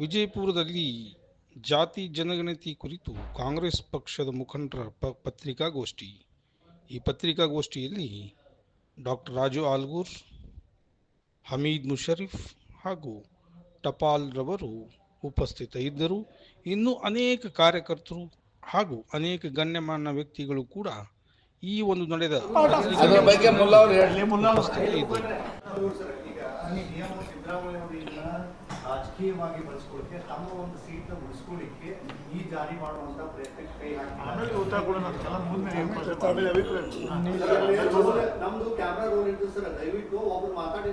ವಿಜಯಪುರದಲ್ಲಿ ಜಾತಿ ಜನಗಣತಿ ಕುರಿತು ಕಾಂಗ್ರೆಸ್ ಪಕ್ಷದ ಮುಖಂಡರ ಪ ಪತ್ರಿಕಾಗೋಷ್ಠಿ. ಈ ಪತ್ರಿಕಾಗೋಷ್ಠಿಯಲ್ಲಿ ಡಾಕ್ಟರ್ ರಾಜು ಆಲ್ಗೂರ್ ಹಮೀದ್ ಮುಷರೀಫ್ ಹಾಗೂ ಟಪಾಲ್ ರವರು ಉಪಸ್ಥಿತ ಇದ್ದರು. ಇನ್ನೂ ಅನೇಕ ಕಾರ್ಯಕರ್ತರು ಹಾಗೂ ಅನೇಕ ಗಣ್ಯಮಾನ್ಯ ವ್ಯಕ್ತಿಗಳು ಕೂಡ ಈ ಒಂದು ನಡೆದ ರಾಜಕೀಯವಾಗಿ ಬಳಸ್ಕೊಳ್ಳಿಕ್ಕೆ ತಮ್ಮ ಒಂದು ಸೀಟ್ ಉಳಿಸ್ಕೊಳ್ಳಿಕ್ಕೆ ಈ ಜಾರಿ ಮಾಡುವಂತ ಪ್ರಯತ್ನ. ಹಾಕಿ ನಮ್ದು ಕ್ಯಾಮ್ರಾ ರೋಲ್ ಇತ್ತು ಸರ್ ದಯವಿಟ್ಟು ಒಬ್ರು ಮಾತಾಡಿ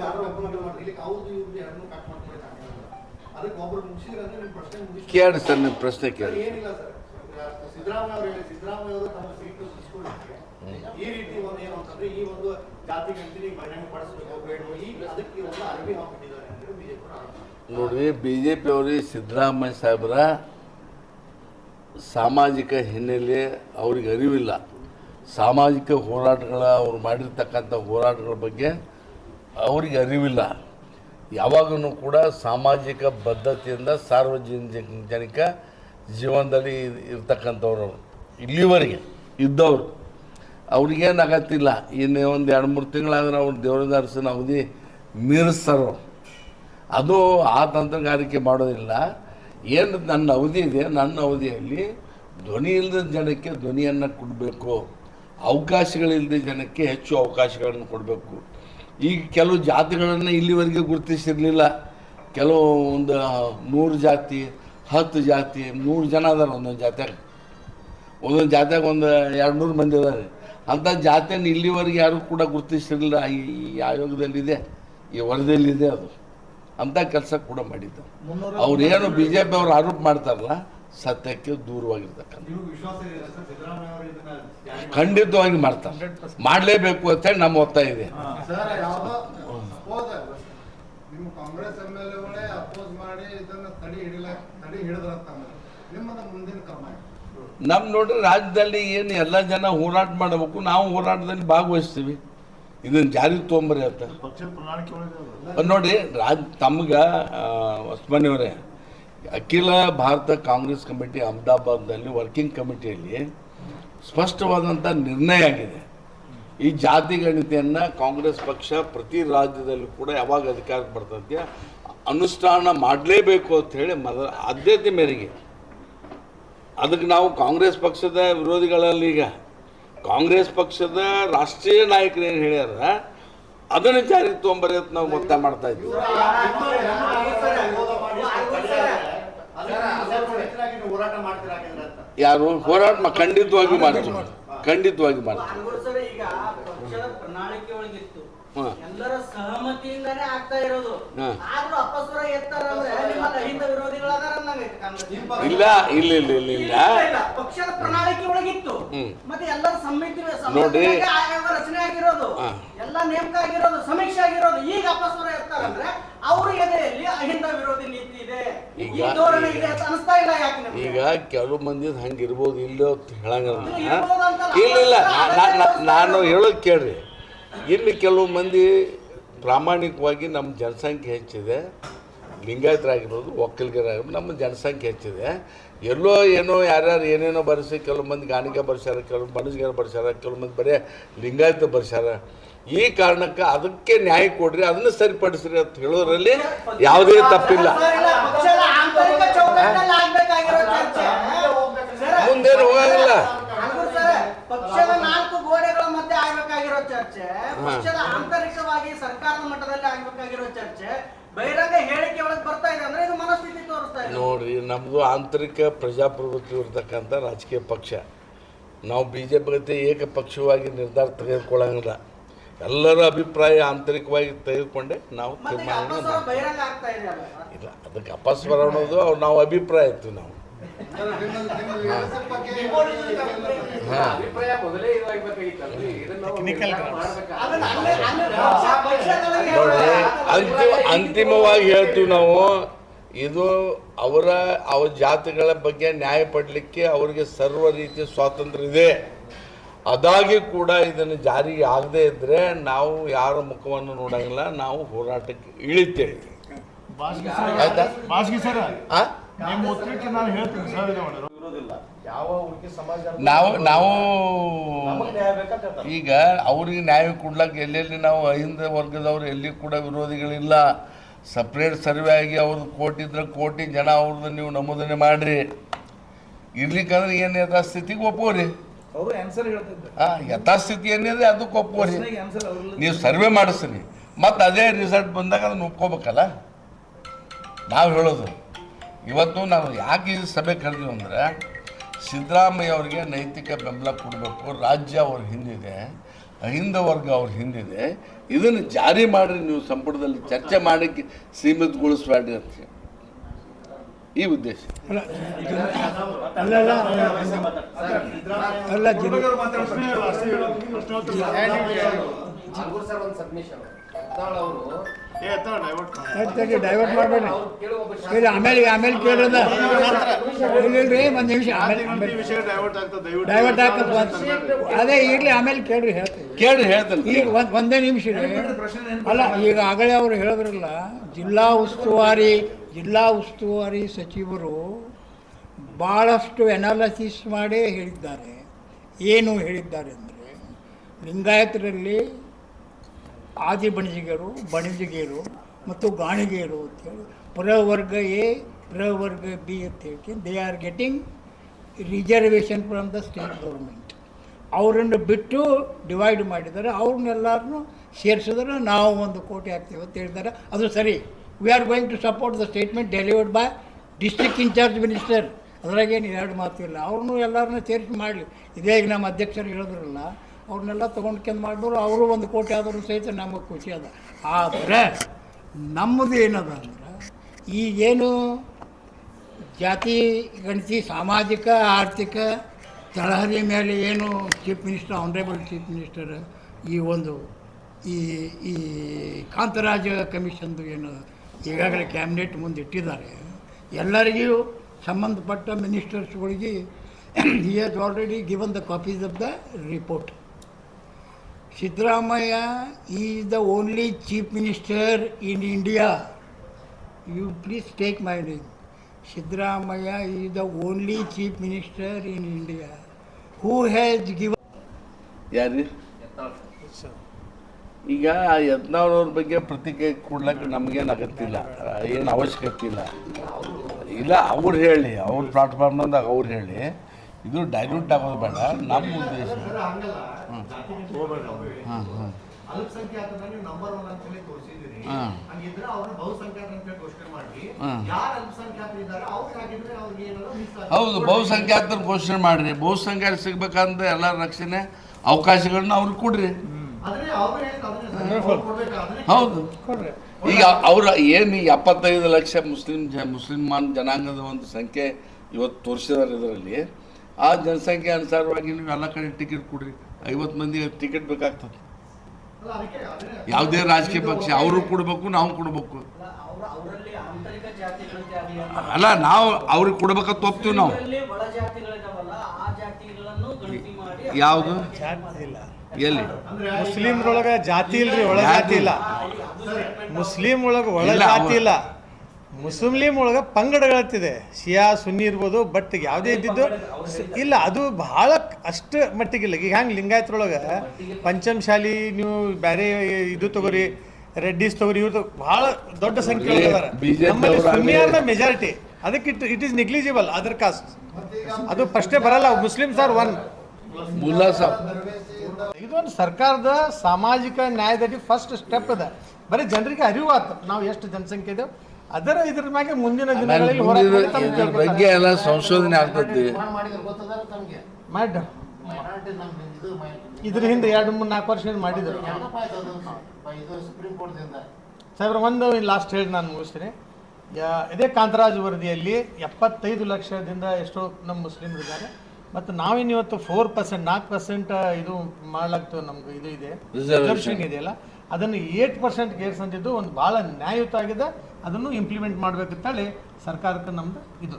ಯಾರು ಮಾಡ್ಲಿಕ್ಕೆ ಅವ್ರದ್ದು ಇವ್ರದ್ದು ಎರಡನ್ನೂ ಕಟ್ ಮಾಡ್ಕೊಳ್ಳಿ. ಅದಕ್ಕೆ ಒಬ್ರು ಮುಗಿಸಿದ್ರೆ ಅಂದ್ರೆ ನಿಮ್ ಪ್ರಶ್ನೆ ಕೇಳಿ ಸರ್ ನಿಮ್ಮ ಪ್ರಶ್ನೆ ಕೇಳಿ ಏನಿಲ್ಲ ಸರ್. ಸಿದ್ದರಾಮಯ್ಯ ಅವರು ಹೇಳಿ ಸಿದ್ದರಾಮಯ್ಯ ಅವರು ತಮ್ಮ ಸೀಟ್ ಉಳಿಸ್ಕೊಳ್ಳಿಕ್ಕೆ ಈ ರೀತಿ ಒಂದು ಏನು ಅಂತಂದ್ರೆ ಈ ಒಂದು ಜಾತಿ ಗಂಟಲಿಗೆ ಬಹಿರಂಗ ಪಡಿಸಬೇಕು ಬೇಡ ಈ ಅದಕ್ಕೆ ಒಂದು ಅರಿವಿ ಆರೋಪ ನೋಡ್ರಿ ಬಿ ಜೆ ಪಿ ಅವ್ರಿಗೆ ಸಿದ್ದರಾಮಯ್ಯ ಸಾಹೇಬರ ಸಾಮಾಜಿಕ ಹಿನ್ನೆಲೆ ಅವ್ರಿಗೆ ಅರಿವಿಲ್ಲ. ಸಾಮಾಜಿಕ ಹೋರಾಟಗಳ, ಅವ್ರು ಮಾಡಿರ್ತಕ್ಕಂಥ ಹೋರಾಟಗಳ ಬಗ್ಗೆ ಅವ್ರಿಗೆ ಅರಿವಿಲ್ಲ. ಯಾವಾಗಲೂ ಕೂಡ ಸಾಮಾಜಿಕ ಬದ್ಧತೆಯಿಂದ ಸಾರ್ವಜನಿಕ ಜೀವನದಲ್ಲಿ ಇರ್ತಕ್ಕಂಥವ್ರು ಇಲ್ಲಿವರೆಗೆ ಇದ್ದವರು. ಅವ್ರಿಗೇನು ಆಗತ್ತಿಲ್ಲ ಇನ್ನು ಒಂದು ಎರಡು ಮೂರು ತಿಂಗಳಾದ್ರೆ ಅವ್ರು ದೇವರ ದರ್ಶನ ಅವಧಿ ಮೀರಿಸ್ತಾರ ಅವ್ರು. ಅದು ಆ ತಂತ್ರಗಾರಿಕೆ ಮಾಡೋದಿಲ್ಲ. ಏನು ನನ್ನ ಅವಧಿ ಇದೆ, ನನ್ನ ಅವಧಿಯಲ್ಲಿ ಧ್ವನಿ ಇಲ್ಲದ ಜನಕ್ಕೆ ಧ್ವನಿಯನ್ನು ಕೊಡಬೇಕು. ಅವಕಾಶಗಳಿಲ್ಲದ ಜನಕ್ಕೆ ಹೆಚ್ಚು ಅವಕಾಶಗಳನ್ನು ಕೊಡಬೇಕು. ಈಗ ಕೆಲವು ಜಾತಿಗಳನ್ನು ಇಲ್ಲಿವರೆಗೆ ಗುರುತಿಸಿರಲಿಲ್ಲ. ಕೆಲವು ಒಂದು ನೂರು ಜಾತಿ, ಹತ್ತು ಜಾತಿ ನೂರು ಜನ ಅದಾರ ಒಂದೊಂದು ಜಾತ್ಯಾಗ. ಒಂದೊಂದು ಜಾತ್ಯಾಗ ಒಂದು ಎರಡು ನೂರು ಮಂದಿ ಅದಾರೆ. ಅಂಥ ಜಾತಿಯನ್ನು ಇಲ್ಲಿವರೆಗೆ ಯಾರೂ ಕೂಡ ಗುರುತಿಸಿರಲಿಲ್ಲ. ಈ ಆಯೋಗದಲ್ಲಿದೆ, ಈ ವರದಿಯಲ್ಲಿದೆ ಅದು. ಅಂಥ ಕೆಲಸ ಕೂಡ ಮಾಡಿದ್ದು. ಅವ್ರೇನು ಬಿ ಜೆ ಪಿ ಅವ್ರು ಆರೋಪ ಮಾಡ್ತಾರಲ್ಲ ಸತ್ಯಕ್ಕೆ ದೂರವಾಗಿರ್ತಕ್ಕಂಥ ಖಂಡಿತವಾಗಿ ಮಾಡ್ತಾರೆ. ಮಾಡಲೇಬೇಕು ಅಂತೇಳಿ ನಮ್ಮ ಒತ್ತಾಯ ಇದೆ? ನಮ್ಮ ನೋಡ್ರಿ ರಾಜ್ಯದಲ್ಲಿ ಏನು ಎಲ್ಲ ಜನ ಹೋರಾಟ ಮಾಡಬೇಕು ನಾವು ಹೋರಾಟದಲ್ಲಿ ಭಾಗವಹಿಸ್ತೀವಿ. ಇದನ್ನು ಜಾರಿಗೆ ತೊಗೊಂಬರಿ ಅಂತ. ನೋಡಿ, ರಾಜ್, ತಮ್ಗೆ ಹೊಸ್ಮನಿಯವರೇ ಅಖಿಲ ಭಾರತ ಕಾಂಗ್ರೆಸ್ ಕಮಿಟಿ ಅಹಮದಾಬಾದ್ನಲ್ಲಿ ವರ್ಕಿಂಗ್ ಕಮಿಟಿಯಲ್ಲಿ ಸ್ಪಷ್ಟವಾದಂಥ ನಿರ್ಣಯ ಆಗಿದೆ. ಈ ಜಾತಿ ಗಣಿತೆಯನ್ನು ಕಾಂಗ್ರೆಸ್ ಪಕ್ಷ ಪ್ರತಿ ರಾಜ್ಯದಲ್ಲೂ ಕೂಡ ಯಾವಾಗ ಅಧಿಕಾರಕ್ಕೆ ಬರ್ತದೆ ಅನುಷ್ಠಾನ ಮಾಡಲೇಬೇಕು ಅಂತ ಹೇಳಿ ಮೊದಲ ಆದ್ಯತೆ ಮೇರೆಗೆ. ಅದಕ್ಕೆ ನಾವು ಕಾಂಗ್ರೆಸ್ ಪಕ್ಷದ ವಿರೋಧಿಗಳಲ್ಲಿ ಈಗ. ಕಾಂಗ್ರೆಸ್ ಪಕ್ಷದ ರಾಷ್ಟ್ರೀಯ ನಾಯಕರು ಏನು ಹೇಳ್ಯಾರ? ಅದನ್ನು ಜಾರಿಗೆ ತೊಗೊಂಬರಿ ಅಂತ ನಾವು ಮತ ಮಾಡ್ತಾ ಇದ್ವಿ. ಯಾರು? ಹೋರಾಟ ಖಂಡಿತವಾಗಿ ಮಾಡ್ತೀವಿ. ಖಂಡಿತವಾಗಿ ಮಾಡ್ತೀವಿ. ಇಲ್ಲ ಇಲ್ಲ ಇಲ್ಲ. ಇಲ್ಲ ಇಲ್ಲ ಇಲ್ಲ, ಇಲ್ಲ. ಪಕ್ಷದ ಪ್ರಣಾಳಿಕೆ ಒಳಗಿತ್ತು ಹ್ಮ್. ಮತ್ತೆ ಎಲ್ಲರ ಸಮಿತಿ ನೋಡಿ. ಸಮಿತಿಯಾಗಿ ಆಯೋಗ ರಚನೆ ಆಗಿರೋದು. ಎಲ್ಲ ನೇಮಕ ಆಗಿರೋದು ಸಮೀಕ್ಷೆ ಆಗಿರೋದು. ಈಗ ಅಪಸ್ವರ ಎತ್ತಾರಂದ್ರೆ ಅವ್ರ ಎದೆಯಲ್ಲಿ ಅಹಿಂದ ವಿರೋಧಿ ನೀತಿ ಇದೆ. ಈ ಈಗ- ಧೋರಣೆ ಇದೆ ಅಂತ ಅನಿಸ್ತಾ ಇಲ್ಲ ಯಾಕೆ ಈಗ ಕೆಲವು ಮಂದಿ ಹಂಗಿರ್ಬೋದು ಇಲ್ಲೋ ಅಂತ ಹೇಳಂಗಿಲ್ಲ. ಅಂತಲ್ಲ. ಇಲ್ಲ ಇಲ್ಲ. ನಾನು ಹೇಳೋದು ಕೇಳ್ರಿ. ಇಲ್ಲಿ ಕೆಲವು ಮಂದಿ ಪ್ರಾಮಾಣಿಕವಾಗಿ ನಮ್ಮ ಜನಸಂಖ್ಯೆ ಹೆಚ್ಚಿದೆ. ಲಿಂಗಾಯತರಾಗಿರ್ಬೋದು ಒಕ್ಕಲಿಗರಾಗಿರ್ಬೋದು ನಮ್ಮ ಜನಸಂಖ್ಯೆ ಹೆಚ್ಚಿದೆ. ಎಲ್ಲೋ ಏನೋ ಯಾರ್ಯಾರು ಏನೇನೋ ಬರೆಸಿ ಕೆಲವು ಮಂದಿ ಗಾಣಿಕೆ ಬರ್ಸ್ಯಾರ ಕೆಲವು ಬಣಜಿಗಾರ ಬರ್ಸ್ಯಾರ ಕೆಲವು ಮಂದಿ ಬರೀ ಲಿಂಗಾಯತ ಬರ್ಸ್ಯಾರ. ಈ ಕಾರಣಕ್ಕೆ ಅದಕ್ಕೆ ನ್ಯಾಯ ಕೊಡ್ರಿ ಅದನ್ನು ಸರಿಪಡಿಸ್ರಿ ಅಂತ ಹೇಳೋದ್ರಲ್ಲಿ ಯಾವುದೇ ತಪ್ಪಿಲ್ಲ. ಮುಂದೇನು ಹೋಗಂಗಿಲ್ಲ. ಚರ್ಚೆ ಸರ್ಕಾರದ ಮಟ್ಟದಲ್ಲಿ ಆಗ್ಬೇಕಾಗಿರೋ ಚರ್ಚೆ ಬಹಿರಂಗ ಹೇಳಿಕೆ ಒಳಗೆ ಬರ್ತಾ ಇದೆ ಅಂದ್ರೆ ಇದು ಮನಸ್ಥಿತಿ ತೋರಿಸ್ತಾ ಇದೆ. ನೋಡ್ರಿ ನಮ್ಮದು ಆಂತರಿಕ ಪ್ರಜಾಪ್ರಭುತ್ವ ಇರ್ತಕ್ಕಂಥ ರಾಜಕೀಯ ಪಕ್ಷ. ನಾವು ಬಿ ಜೆ ಪಿ ಜೊತೆ ಏಕಪಕ್ಷವಾಗಿ ನಿರ್ಧಾರ ತೆಗೆದುಕೊಳ್ಳಂಗಿಲ್ಲ. ಎಲ್ಲರ ಅಭಿಪ್ರಾಯ ಆಂತರಿಕವಾಗಿ ತೆಗೆದುಕೊಂಡೆ ನಾವು ತೀರ್ಮಾನ ಇಲ್ಲ ಅದಕ್ಕೆ ಅಪಸ್ವರ ಅನ್ನೋದು ಅವ್ರು ನಾವು ಅಭಿಪ್ರಾಯ ಇತ್ತು ನಾವು. ಅಭಿಪ್ರಾಯ ಮೊದಲೇ ಅಂತಿಮವಾಗಿ ಹೇಳ್ತೀವಿ ನಾವು ಇದು ಅವರ ಅವ್ರ ಜಾತಿಗಳ ಬಗ್ಗೆ ನ್ಯಾಯ ಪಡಲಿಕ್ಕೆ ಅವರಿಗೆ ಸರ್ವ ರೀತಿಯ ಸ್ವಾತಂತ್ರ್ಯ ಇದೆ. ಅದಾಗಿ ಕೂಡ ಇದನ್ನು ಜಾರಿಗೆ ಆಗದೇ ಇದ್ದರೆ ನಾವು ಯಾರ ಮುಖವನ್ನು ನೋಡಂಗಿಲ್ಲ ನಾವು ಹೋರಾಟಕ್ಕೆ ಇಳಿತೇವೆ. ಬಾಸ್ಗಿ ಆಯ್ತಾ? ನಾವು ನಾವು ಈಗ ಅವ್ರಿಗೆ ನ್ಯಾಯ ಕೊಡ್ಲಕ್ಕೆ ಎಲ್ಲೆಲ್ಲಿ ನಾವು ಅಹಿಂದ ವರ್ಗದವ್ರು ಎಲ್ಲಿ ಕೂಡ ವಿರೋಧಿಗಳಿಲ್ಲ. ಸಪ್ರೇಟ್ ಸರ್ವೆ ಆಗಿ ಅವ್ರದ್ದು ಕೋಟಿ ಇದ್ರೆ ಕೋಟಿ ಜನ ಅವ್ರದ್ದು ನೀವು ನಮೂದನೆ ಮಾಡ್ರಿ. ಇರ್ಲಿಕ್ಕಂದ್ರೆ ಏನು ಯಥಾಸ್ಥಿತಿಗೆ ಒಪ್ಪೋರಿ ಅವರು ಆನ್ಸರ್ ಹೇಳ್ತಿದ್ದಾರೆ ಹಾಂ ಯಥಾಸ್ಥಿತಿ ಏನಿದೆ ಅದಕ್ಕೆ ಒಪ್ಪೋರಿ ನೀವು ಸರ್ವೆ ಮಾಡಿಸ್ರಿ. ಮತ್ತು ಅದೇ ರಿಸಲ್ಟ್ ಬಂದಾಗ ಅದನ್ನ ಒಪ್ಕೋಬೇಕಲ್ಲ? ನಾವು ಹೇಳೋದು. ಇವತ್ತು ನಾವು ಯಾಕೆ ಈ ಸಭೆ ಕರೆದೀವಿ ಅಂದರೆ ಸಿದ್ದರಾಮಯ್ಯ ಅವರಿಗೆ ನೈತಿಕ ಬೆಂಬಲ ಕೊಡಬೇಕು ರಾಜ್ಯ ಅವ್ರ ಹಿಂದಿದೆ ಅಹಿಂದ ವರ್ಗ ಅವ್ರ ಹಿಂದಿದೆ ಇದನ್ನು ಜಾರಿ ಮಾಡಿರಿ ನೀವು ಸಂಪುಟದಲ್ಲಿ ಚರ್ಚೆ ಮಾಡಕ್ಕೆ ಸೀಮಿತಗೊಳಿಸಬೇಡಿ ಅಂತ ಹೇಳಿ. ಈ ಉದ್ದೇಶ ಅಲ್ಲ ಇಲ್ಲ, ಡೈವರ್ಟ್ ಡೈವರ್ಟ್ ಮಾಡಬೇಡಿ. ಹೇಳಿ ಆಮೇಲೆ ಆಮೇಲೆ ಕೇಳೋದ ಇಲ್ರಿ ಒಂದು ನಿಮಿಷ ಆಮೇಲೆ ವಿಷಯ ಡೈವರ್ಟ್ ಆಗ್ತದೆ ಅದೇ ಇರ್ಲಿ ಆಮೇಲೆ ಕೇಳ್ರಿ ಹೇಳ್ತೀನಿ. ಕೇಳ್ರಿ ಹೇಳ್ತೀನಿ. ಈಗ ಒಂದ್ ಒಂದೇ ನಿಮಿಷ ರೀ ಅಲ್ಲ ಈಗ ಆಗಲೇ ಅವರು ಹೇಳಿದ್ರಲ್ಲ ಜಿಲ್ಲಾ ಉಸ್ತುವಾರಿ ಜಿಲ್ಲಾ ಉಸ್ತುವಾರಿ ಸಚಿವರು ಭಾಳಷ್ಟು ಎನಾಲಿಸಿಸ್ ಮಾಡೇ ಹೇಳಿದ್ದಾರೆ. ಏನು ಹೇಳಿದ್ದಾರೆ ಅಂದರೆ ಲಿಂಗಾಯತರಲ್ಲಿ ಆದಿ ಬಣಜಿಗರು, ಬಣಜಿಗೇರು ಮತ್ತು ಗಾಣಿಗೇರು ಅಂತೇಳಿ ಪ್ರವರ್ಗ ಎ ಪ್ರವರ್ಗ ಬಿ ಅಂತ ಹೇಳಿ. They are getting reservation from the state government ಅವರನ್ನು ಬಿಟ್ಟು ಡಿವೈಡ್ ಮಾಡಿದ್ದಾರೆ. ಅವ್ರನ್ನೆಲ್ಲರನ್ನು ಸೇರಿಸಿದ್ರೆ. ನಾವು ಒಂದು ಕೋಟಿ ಹಾಕ್ತೀವಿ ಅಂತ ಹೇಳಿದ್ದಾರೆ. ಅದು ಸರಿ. We are going to support the statement delivered by district incharge minister ಅದ್ರಾಗೇನು ಎರಡು ಮಾತು ಇಲ್ಲ. ಅವ್ರನ್ನೂ ಎಲ್ಲರನ್ನೂ ಸೇರಿಸಿ ಮಾಡಲಿ. ಇದೇ ಈಗ ನಮ್ಮ ಅಧ್ಯಕ್ಷರು ಹೇಳಿದ್ರಲ್ಲ ಅವ್ರನ್ನೆಲ್ಲ ತೊಗೊಂಡ್ಕೊಂಡು ಮಾಡಿದ್ರು ಅವರು ಒಂದು ಕೋಟಿ ಆದರೂ ಸಹಿತ ನಮಗೆ ಖುಷಿ ಅದ. ಆದರೆ ನಮ್ಮದು ಏನದ ಅಂದ್ರೆ ಈಗೇನು ಜಾತಿ, ಗಣತಿ, ಸಾಮಾಜಿಕ, ಆರ್ಥಿಕ, ತಳಹದಿ ಮೇಲೆ ಏನು chief minister honourable chief minister ಈ ಒಂದು ಈ ಈ ಕಾಂತರಾಜ ಕಮಿಷನ್ದು ಏನು ಈಗಾಗಲೇ ಕ್ಯಾಬಿನೆಟ್ ಮುಂದೆ ಇಟ್ಟಿದ್ದಾರೆ. ಎಲ್ಲರಿಗೂ ಸಂಬಂಧಪಟ್ಟ ಮಿನಿಸ್ಟರ್ಸ್ಗಳಿಗೆ he has already given the copies of the report Siddaramaiah is the only chief minister in India. You please take my Siddaramaiah is the only chief minister in India. Who has given ಯಾರು ಈಗ ಯತ್ನಾಳವ್ರ ಬಗ್ಗೆ ಪ್ರತಿಕ್ರಿಯೆ ಕೊಡ್ಲಿಕ್ಕೆ ನಮಗೇನು ಅಗತ್ತಿಲ್ಲ ಏನು ಅವಶ್ಯಕತೆ ಇಲ್ಲ. ಇಲ್ಲ, ಅವ್ರು ಹೇಳಿ. ಅವ್ರ ಪ್ಲಾಟ್ಫಾರ್ಮ್ನಾಗ ಅವ್ರು ಹೇಳಿ. ಇದು ಡೈಲ್ಯೂಟ್ ಆಗೋದು ಬೇಡ, ನಮ್ಮ ಉದ್ದೇಶ. ಹಾಂ ಹಾಂ ಹೌದು, ಬಹುಸಂಖ್ಯಾತರ ಘೋಷಣೆ ಮಾಡ್ರಿ. ಬಹುಸಂಖ್ಯಾತ ಸಿಗ್ಬೇಕಂದ್ರೆ ಎಲ್ಲ ರಕ್ಷಣೆ ಅವಕಾಶಗಳನ್ನ ಅವ್ರಿಗೆ ಕೊಡ್ರಿ. ಹೌದು. ಈಗ ಅವ್ರ ಏನು ಎಪ್ಪತ್ತೈದು ಲಕ್ಷ ಮುಸ್ಲಿಂ ಮುಸ್ಲಿಮಾನ್ ಜನಾಂಗದ ಒಂದು ಸಂಖ್ಯೆ ಇವತ್ತು ತೋರಿಸಿದಾರೆ ಇದರಲ್ಲಿ. ಆ ಜನಸಂಖ್ಯೆ ಅನುಸಾರವಾಗಿ ನೀವು ಎಲ್ಲ ಕಡೆ ಟಿಕೆಟ್ ಕೊಡ್ರಿ. ಐವತ್ತು ಮಂದಿಗೆ ಟಿಕೆಟ್ ಬೇಕಾಗ್ತದೆ. ಯಾವುದೇ ರಾಜಕೀಯ ಪಕ್ಷ ಅವರು ಕೊಡಬೇಕು ನಾವು ಕೊಡಬೇಕು. ಅಲ್ಲ ನಾವು ಅವ್ರಿಗೆ ಕೊಡ್ಬೇಕಂತ ಒಪ್ತೀವಿ ನಾವು. ಯಾವುದು? ಎಲ್ಲಿ? ಮುಸ್ಲಿಮ್ರೊಳಗ ಜಾತಿ ಇಲ್ರಿ ಒಳ ಜಾತಿ. ಇಲ್ಲ. ಮುಸ್ಲಿಂ ಒಳಗ ಒಳ ಜಾತಿ ಇಲ್ಲ. ಮುಸ್ಲಿಂ ಒಳಗೆ ಪಂಗಡಗಳತ್ತಿದೆ. ಶಿಯಾ ಸುನ್ನಿ ಇರ್ಬೋದು ಬಟ್ ಯಾವುದೇ ಇದ್ದಿದ್ದು ಇಲ್ಲ ಅದು ಬಹಳ ಅಷ್ಟು ಮಟ್ಟಿಗಿಲ್ಲ. ಈಗ ಹ್ಯಾಂಗ ಲಿಂಗಾಯತ್ರೊಳಗ ಪಂಚಮಶಾಲಿ ನೀವು ಬೇರೆ ಇದು ತಗೋರಿ ರೆಡ್ಡಿಸ್ ತಗೋರಿ ಇವ್ರದ್ದು ಬಹಳ ದೊಡ್ಡ ಸಂಖ್ಯೆ ಮೆಜಾರಿಟಿ ಅದಕ್ಕೆ it it is negligible other caste ಅದು ಫಸ್ಟೇ ಬರಲ್ಲ ಮುಸ್ಲಿಮ್ಸ್ ಸರ್ ಒನ್ ಇದೊಂದು ಸರ್ಕಾರದ ಸಾಮಾಜಿಕ ನ್ಯಾಯದಲ್ಲಿ ಫಸ್ಟ್ ಸ್ಟೆಪ್ ಅದ ಬರೀ ಜನರಿಗೆ ಅರಿವು ಆತು. ನಾವು ಎಷ್ಟು ಜನಸಂಖ್ಯೆ ಇದ್ದೇವೆ ಅದರ ಇದ್ರ ಮ್ಯಾಗೆ ಮುಂದಿನ ದಿನಗಳಲ್ಲಿ ಹೋರಾಟ ಮುಂದಿನ ಮಾಡಿ ತಮ್ಮ ಇದ್ರ ಬಗ್ಗೆ ಎಲ್ಲ ಸಂಶೋಧನೆ ಆಗ್ತೈತಿ. ನಮ್ಮ ಇದ್ರ ಹಿಂದೆ ಎರಡು ಮೂರು ನಾಲ್ಕು ವರ್ಷ ಹಿಂದೆ ಮಾಡಿದ್ರು. ಸಾಹೇಬ್ರ ಒಂದು ಲಾಸ್ಟ್ ಹೇಳಿ ನಾನು ಮುಗಿಸ್ತೀನಿ. ಯಾ- ಇದೇ ಕಾಂತರಾಜ್ ವರದಿಯಲ್ಲಿ ಎಪ್ಪತ್ತೈದು ಲಕ್ಷದಿಂದ ಎಷ್ಟೋ ನಮ್ಮ ಮುಸ್ಲಿಮ್ರು ಇದ್ದಾರೆ. ಮತ್ತು ನಾವೇನು ಇವತ್ತು ಫೋರ್ ಪರ್ಸೆಂಟ್ ನಾಲ್ಕು ಪರ್ಸೆಂಟ್ ಇದು ಮಾಡ್ಲಾಗ್ತದೆ ನಮ್ಗೆ ಇದು ಇದೆ. Reservation. ರಿಸರ್ವೇಷನ್ ಇದೆಯಲ್ಲ. ಅದನ್ನು ಏಟ್ ಪರ್ಸೆಂಟ್ ಏರ್ಸಂತಿದ್ದು ಒಂದು ಭಾಳ ನ್ಯಾಯಯುತ ಆಗಿದೆ. ಅದನ್ನು ಇಂಪ್ಲಿಮೆಂಟ್ ಮಾಡ್ಬೇಕಂತೇಳಿ ಸರ್ಕಾರಕ್ಕೆ ನಮ್ದು ಇದು.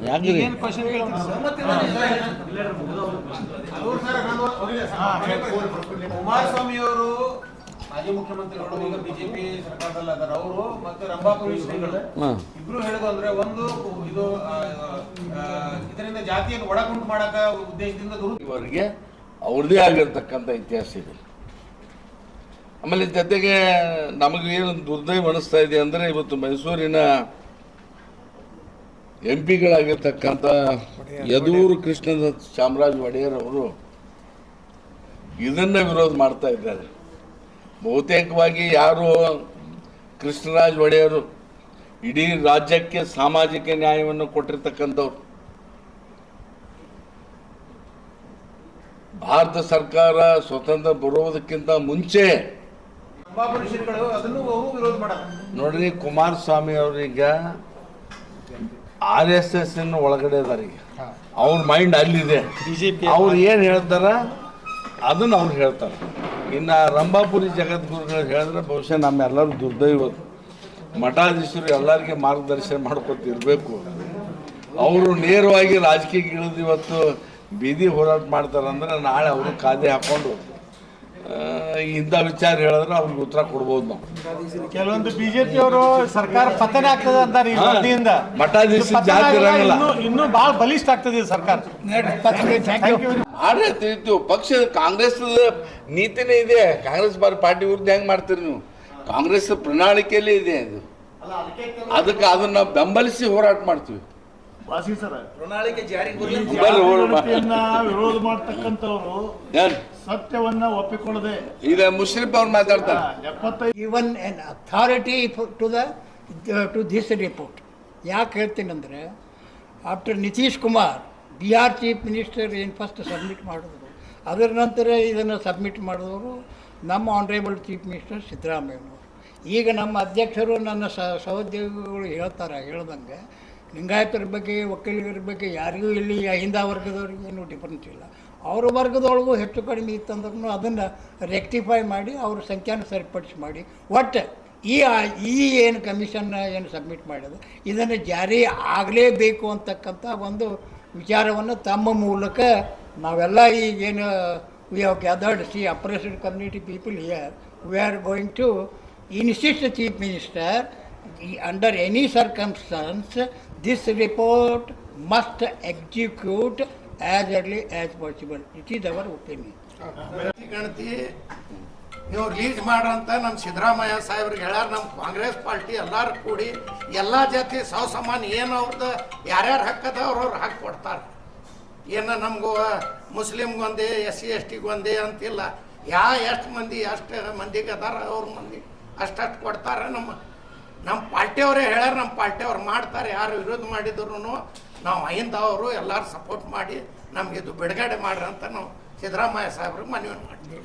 ಕುಮಾರಸ್ವಾಮಿಯವರು. ಏನು ಕ್ವಶನ್ ಕೇಳ್ತೀರಿ ಸರ್ ಕುಮಾರಸ್ವಾಮಿ ಅವರು ಮಾಜಿ ಮುಖ್ಯಮಂತ್ರಿಗಳು ಈಗ ಬಿಜೆಪಿ ಸರ್ಕಾರದಲ್ಲಿ ಅದರ. ಅವರು ಮತ್ತೆ ರಂಭಾಪುರಿ ಶ್ರೀಗಳು ಇಬ್ರು ಹೇಳೋದು ಅಂದ್ರೆ ಒಂದು ಇದು ಇದರಿಂದ ಜಾತಿಯನ್ನು ಒಳಗುಂಟು ಮಾಡಕ ಉದ್ದೇಶದಿಂದ ಇವರಿಗೆ ಅವ್ರದ್ದೇ ಆಗಿರ್ತಕ್ಕಂಥ ಇತಿಹಾಸ ಇದೆ. ಆಮೇಲೆ ಜೊತೆಗೆ ನಮಗೆ ಏನು ದುರ್ದೈವ ಅನಿಸ್ತಾ ಇದೆ ಅಂದರೆ ಇವತ್ತು ಮೈಸೂರಿನ ಎಂ ಪಿಗಳಾಗಿರ್ತಕ್ಕಂಥ ಯದೂರು ಕೃಷ್ಣದ ಚಾಮರಾಜ ಒಡೆಯರ್ ಅವರು ಇದನ್ನು ವಿರೋಧ ಮಾಡ್ತಾ ಇದ್ದಾರೆ. ಬಹುತೇಕವಾಗಿ ಯಾರು ಕೃಷ್ಣರಾಜ್ ಒಡೆಯರು ಇಡೀ ರಾಜ್ಯಕ್ಕೆ ಸಾಮಾಜಿಕ ನ್ಯಾಯವನ್ನು ಕೊಟ್ಟಿರ್ತಕ್ಕಂಥವ್ರು. ಭಾರತ ಸರ್ಕಾರ ಸ್ವತಂತ್ರ ಬರೋದಕ್ಕಿಂತ ಮುಂಚೆ ನೋಡ್ರಿ ಕುಮಾರಸ್ವಾಮಿ ಅವ್ರೀಗ ಆರ್ ಎಸ್ ಎಸ್ ಒಳಗಡೆ ಅದಾರ ಈಗ. ಅವ್ರ ಮೈಂಡ್ ಅಲ್ಲಿದೆ. ಅವ್ರು ಏನು ಹೇಳ್ತಾರ? ಅದನ್ನ ಅವ್ರು ಹೇಳ್ತಾರೆ. ಇನ್ನು ರಂಭಾಪುರಿ ಜಗದ್ಗುರುಗಳು ಹೇಳಿದ್ರೆ ಬಹುಶಃ ನಮ್ಮೆಲ್ಲರೂ ದುರ್ದೈವ. ಮಠಾಧೀಶರು ಎಲ್ಲರಿಗೆ ಮಾರ್ಗದರ್ಶನ ಮಾಡ್ಕೊತಿರ್ಬೇಕು. ಅವರು ನೇರವಾಗಿ ರಾಜಕೀಯಕ್ಕೆ ಇಳಿದು ಇವತ್ತು ಬೀದಿ ಹೋರಾಟ ಮಾಡ್ತಾರಂದ್ರೆ ನಾಳೆ ಅವರು ಕಾದೆ ಹಾಕ್ಕೊಂಡು ಇಂಥ ವಿಚಾರ ಹೇಳಿದ್ರೆ ಅವ್ರಿಗೆ ಉತ್ತರ ಕೊಡ್ಬೋದು ನಾವು. ಕೆಲವೊಂದು ಬಿಜೆಪಿ ಅವರು ಸರ್ಕಾರ ಪತನ ಆಗ್ತದೆ ಅಂತಾರೆ ಮಠಾಧೀಶ ಜಾತಿ ಇರಂಗಿಲ್ಲ. ಇನ್ನೂ ಭಾಳ ಬಲಿಷ್ಠ ಆಗ್ತದೆ ಈ ಸರ್ಕಾರ. ಥ್ಯಾಂಕ್ ಯು ಮಾಡ್ರಿ ತಿಳಿತು ಪಕ್ಷ ಕಾಂಗ್ರೆಸ್ ನೀತಿನೇ ಇದೆ. ಕಾಂಗ್ರೆಸ್ ಬಾರಿ ಪಾರ್ಟಿ ವಿರುದ್ಧ ಹೆಂಗ್ ಮಾಡ್ತೀರಿ ನೀವು? ಕಾಂಗ್ರೆಸ್ ಪ್ರಣಾಳಿಕೆಯಲ್ಲೇ ಇದೆ ಅದು ಅಲ್ಲ ಅದಕ್ಕೆ ಕೆಲವು ಅದಕ್ಕೆ ಅದನ್ನ ಬೆಂಬಲಿಸಿ ಹೋರಾಟ ಮಾಡ್ತೀವಿ. ವಾಸಿ ಸರ್. ಜಾತಿಯನ್ನ ವಿರೋಧ ಮಾಡ್ತಕ್ಕಂಥವ್ರು? ಸತ್ಯವನ್ನ ಒಪ್ಪಿಕೊಳ್ಳದೆ ಈಗ ಮುಷ್ರಿಫ್ ಅವ್ರು ಮಾತಾಡ್ತಾರೆ ಎಪ್ಪತ್ತೈದು even an authority to the to this report. ಯಾಕೆ ಹೇಳ್ತೀನಂದ್ರೆ after Nitish Kumar B R chief minister ಏನು ಫಸ್ಟ್ ಸಬ್ಮಿಟ್ ಮಾಡಿದ್ರು ಅದರ ನಂತರ ಇದನ್ನು ಸಬ್ಮಿಟ್ ಮಾಡಿದವರು ನಮ್ಮ ಆನರೇಬಲ್ ಚೀಫ್ ಮಿನಿಸ್ಟರ್ ಸಿದ್ದರಾಮಯ್ಯನವರು. ಈಗ ನಮ್ಮ ಅಧ್ಯಕ್ಷರು ನನ್ನ ಸ ಸಹೋದ್ಯೋಗಿಗಳು ಹೇಳ್ತಾರೆ ಹೇಳ್ದಂಗೆ ಲಿಂಗಾಯತರ ಬಗ್ಗೆ ಒಕ್ಕಲಿಗರ ಬಗ್ಗೆ ಯಾರಿಗೂ ಇಲ್ಲಿ ಹಿಂದ ವರ್ಗದವ್ರಿಗೆ ಏನು ಡಿಫರೆನ್ಸ್ ಇಲ್ಲ. ಅವ್ರ ವರ್ಗದೊಳಗೂ ಹೆಚ್ಚು ಕಡಿಮೆ ಇತ್ತಂದ್ರೂ ಅದನ್ನು ರೆಕ್ಟಿಫೈ ಮಾಡಿ, ಅವ್ರ ಸಂಖ್ಯಾನ ಸರಿಪಡಿಸಿ ಮಾಡಿ. ಒಟ್ಟು ಈ ಈ ಏನು ಕಮಿಷನ್ನ ಏನು ಸಬ್ಮಿಟ್ ಮಾಡಿದೆ, ಇದನ್ನು ಜಾರಿ ಆಗಲೇಬೇಕು ಅಂತಕ್ಕಂಥ ಒಂದು ವಿಚಾರವನ್ನು ತಮ್ಮ ಮೂಲಕ ನಾವೆಲ್ಲ ಈಗೇನು we have gathered see oppressed community people here we are going to insist chief minister under any circumstance, this report must execute as early as possible. It is our opinion. ಗಣತಿ ನೀವು ರಿಲೀಸ್ ಮಾಡ್ರಂತ ನಮ್ಮ ಸಿದ್ದರಾಮಯ್ಯ ಸಾಹೇಬ್ರಿಗೆ ಹೇಳ್ಯಾರ ನಮ್ಮ Congress party ಎಲ್ಲಾರು ಕೂಡಿ ಎಲ್ಲ ಜಾತಿ ಸಮಾನ ಏನು ಅವ್ರದ್ದು ಯಾರ್ಯಾರು ಹಕ್ಕದ ಅವ್ರವ್ರು ಹಕ್ಕು ಕೊಡ್ತಾರೆ ಏನು ನಮಗೂ ಮುಸ್ಲಿಮ್ಗೊಂದೇ ಎಸ್ ಸಿ ಎಸ್ ಟಿಗೊಂದೇ ಅಂತಿಲ್ಲ ಯಾ ಎಷ್ಟು ಮಂದಿ ಎಷ್ಟು ಮಂದಿಗೆ ಅದಾರ ಅವ್ರ ಮಂದಿ ಅಷ್ಟಷ್ಟು ಕೊಡ್ತಾರೆ ನಮ್ಮ ನಮ್ಮ ಪಾರ್ಟಿಯವರೇ ಹೇಳ್ಯಾರ ನಮ್ಮ ಪಾರ್ಟಿಯವ್ರು ಮಾಡ್ತಾರೆ ಯಾರು ವಿರೋಧ ಮಾಡಿದ್ರು ನಾವು ಅಹಿಂದವರು ಎಲ್ಲರೂ ಸಪೋರ್ಟ್ ಮಾಡಿ ನಮಗೆ ಇದು ಬಿಡುಗಡೆ ಮಾಡ್ರಿ ಅಂತ ನಾವು ಸಿದ್ದರಾಮಯ್ಯ ಸಾಹೇಬ್ರಿಗೆ ಮನವಿ ಮಾಡ್ತೀವಿ.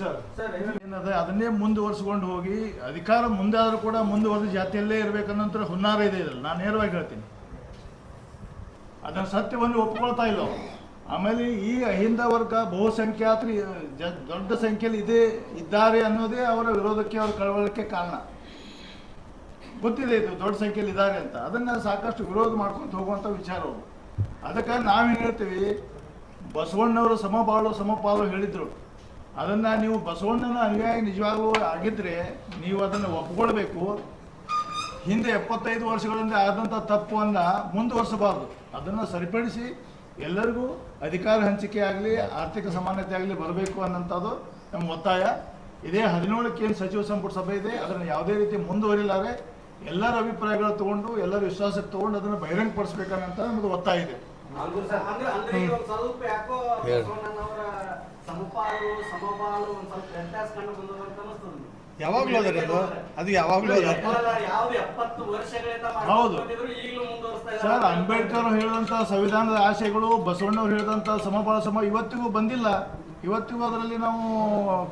ಸರ್. ಸರ್ ಏನದ ಅದನ್ನೇ ಮುಂದುವರ್ಸ್ಕೊಂಡು ಹೋಗಿ ಅಧಿಕಾರ ಮುಂದೆ ಆದ್ರೂ ಕೂಡ ಮುಂದುವರೆದ ಜಾತಿಯಲ್ಲೇ ಇರ್ಬೇಕನ್ನೋಂಥ ಹುನ್ನಾರ ಇದೆ ಇದ್ರಲ್ಲಿ. ನಾನು ನೇರವಾಗಿ ಹೇಳ್ತೀನಿ. ಅದನ್ನು ಸತ್ಯವನ್ನು ಒಪ್ಕೊಳ್ತಾ ಇಲ್ಲ ಅವ್ರು. ಆಮೇಲೆ ಈ ಅಹಿಂದ ವರ್ಗ ಬಹುಸಂಖ್ಯಾತರು ದೊಡ್ಡ ಸಂಖ್ಯೆಯಲ್ಲಿ ಇದೆ ಇದ್ದಾರೆ ಅನ್ನೋದೇ ಅವರ ವಿರೋಧಕ್ಕೆ, ಅವರ ಕಳವಳಕ್ಕೆ ಕಾರಣ. ಗೊತ್ತಿದೆ ಇದು ದೊಡ್ಡ ಸಂಖ್ಯೆಯಲ್ಲಿ ಇದ್ದಾರೆ ಅಂತ. ಅದನ್ನ ಸಾಕಷ್ಟು ವಿರೋಧ ಮಾಡ್ಕೊಂಡು ಹೋಗುವಂಥ ವಿಚಾರ ಅದಕ್ಕೆ ನಾವೇನು ಹೇಳ್ತೀವಿ, ಬಸವಣ್ಣವರು ಸಮಬಾಳು ಸಮಪಾಲು ಹೇಳಿದ್ರು. ಅದನ್ನ ನೀವು ಬಸವಣ್ಣನ ಅನುಯಾಯಿ ನಿಜವಾಗ್ಲೂ ಆಗಿದ್ರೆ ನೀವು ಅದನ್ನು ಒಪ್ಕೊಳ್ಬೇಕು. ಹಿಂದೆ ಎಪ್ಪತ್ತೈದು ವರ್ಷಗಳಿಂದ ಆದಂಥ ತಪ್ಪನ್ನು ಮುಂದುವರಿಸಬಾರ್ದು. ಅದನ್ನು ಸರಿಪಡಿಸಿ ಎಲ್ಲರಿಗೂ ಅಧಿಕಾರ ಹಂಚಿಕೆ ಆಗಲಿ ಆರ್ಥಿಕ ಸಮಾನತೆ ಆಗಲಿ ಬರಬೇಕು ಅನ್ನೋಂಥದ್ದು ನಮ್ಮ ಒತ್ತಾಯ. ಇದೇ ಹದಿನೇಳಕ್ಕೆ ಏನು ಸಚಿವ ಸಂಪುಟ ಸಭೆ ಇದೆ ಅದನ್ನು ಯಾವುದೇ ರೀತಿ ಮುಂದುವರಿಲಾರೆ ಎಲ್ಲರ ಅಭಿಪ್ರಾಯಗಳು ತಗೊಂಡು ಎಲ್ಲರ ವಿಶ್ವಾಸಕ್ಕೆ ತಗೊಂಡು ಅದನ್ನು ಬಹಿರಂಗಪಡಿಸ್ಬೇಕನ್ನಂತ ನಮ್ಮದು ಒತ್ತಾಯ ಇದೆ. ಸಮಪಾಲು ಸಮಪಾಲು ಒಂದ್ ಸ್ವಲ್ಪ ವ್ಯತ್ಯಾಸ ಕಂಡು ಯಾವಾಗ್ಲೂ ಅದ ಅದು ಅದು ಯಾವಾಗ್ಲೂ ಅದ. ಹೌದು. ಸರ್ ಅಂಬೇಡ್ಕರ್ ಹೇಳಿದಂತ ಸಂವಿಧಾನದ ಆಶಯಗಳು ಬಸವಣ್ಣವ್ರು ಹೇಳಿದಂಥ ಸಮಬಾಳ ಸಮ ಇವತ್ತಿಗೂ ಬಂದಿಲ್ಲ. ಇವತ್ತಿಗೂ ಅದರಲ್ಲಿ ನಾವು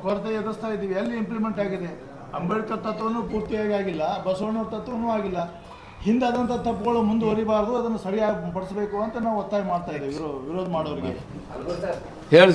ಕೊರತೆ ಎದುರಿಸ್ತಾ ಇದ್ದೀವಿ. ಎಲ್ಲಿ ಇಂಪ್ಲಿಮೆಂಟ್ ಆಗಿದೆ? ಅಂಬೇಡ್ಕರ್ ತತ್ವನೂ ಪೂರ್ತಿಯಾಗಿ ಆಗಿಲ್ಲ ಬಸವಣ್ಣವ್ರ ತತ್ವನೂ ಆಗಿಲ್ಲ. ಹಿಂದಾದಂಥ ತಪ್ಪುಗಳು ಮುಂದುವರಿಬಾರ್ದು ಅದನ್ನು ಸರಿಯಾಗಿ ಪಡಿಸಬೇಕು ಅಂತ ನಾವು ಒತ್ತಾಯ ಮಾಡ್ತಾ ಇದ್ದೀವಿ. ವಿರೋಧ ಮಾಡೋರಿಗೆ. ಹೇಳಿ